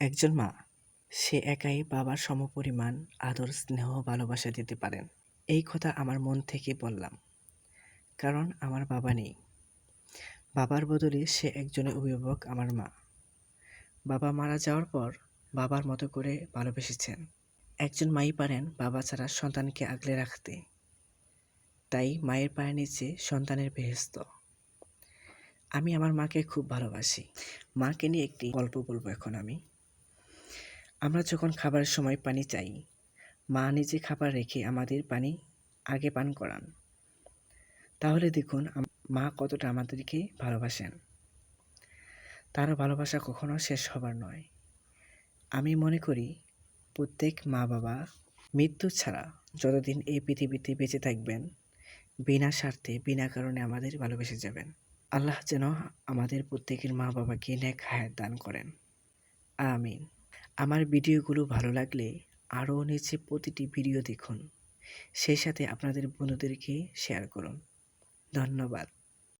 একজন মা, সে একাই বাবার সমপরিমাণ আদর, স্নেহ, ভালোবাসা দিতে পারেন। এই কথা আমার মন থেকে বললাম, কারণ আমার বাবা নেই। বাবার বদলে সে একজনের অভিভাবক আমার মা। বাবা মারা যাওয়ার পর বাবার মতো করে ভালোবেসেছেন। একজন মাই পারেন বাবা ছাড়া সন্তানকে আগলে রাখতে। তাই মায়ের পায়ের নিচে সন্তানের বেহেস্ত। আমি আমার মাকে খুব ভালোবাসি। মাকে নিয়ে একটি গল্প বলব এখন আমি। আমরা যখন খাবারের সময় পানি চাই, মা নিজে খাবার রেখে আমাদের পানি আগে পান করান। তাহলে দেখুন মা কতটা আমাদেরকে ভালোবাসেন। তার ভালোবাসা কখনো শেষ হবার নয়। আমি মনে করি, প্রত্যেক মা বাবা মৃত্যু ছাড়া যতদিন এই পৃথিবীতে বেঁচে থাকবেন, বিনা স্বার্থে, বিনা কারণে আমাদের ভালোবেসে যাবেন। আল্লাহ যেন আমাদের প্রত্যেকের মা বাবাকে নেক হায়াত দান করেন। আমিন। আমার ভিডিওগুলো ভালো লাগলে আরও নিচে প্রতিটি ভিডিও দেখুন। সেই সাথে আপনাদের বন্ধুদেরকে শেয়ার করুন। ধন্যবাদ।